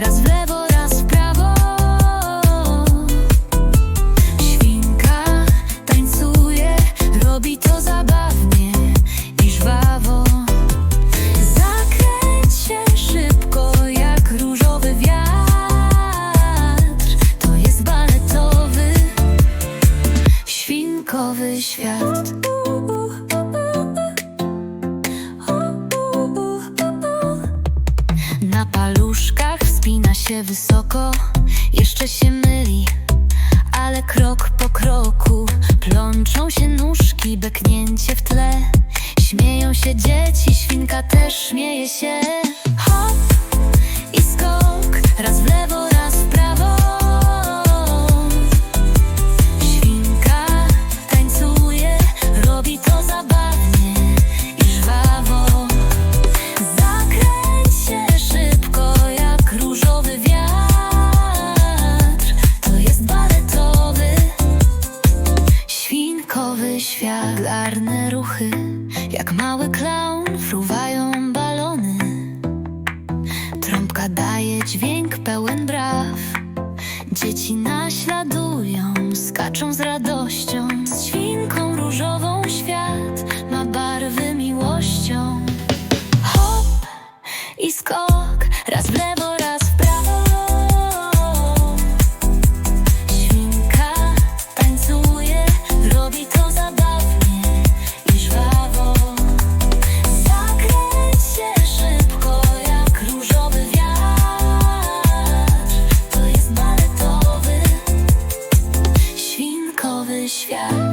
Raz w lewo, raz w prawo. Świnka tańcuje, robi to zabawnie i żwawo. Zakręć się szybko jak różowy wiatr. To jest baletowy, świnkowy świat. Na paluszkach wspina się wysoko, jeszcze się myli, ale krok po kroku plączą się nóżki, beknięcie w tle. Śmieją się dzieci, świnka też śmieje się. Świnkowy świat. Garne ruchy, jak mały klaun, fruwają balony. Trąbka daje dźwięk pełen braw. Dzieci naśladują, skaczą z radością. Z świnką różową świat ma barwy miłością. Hop i skok, raz w lewo. свят.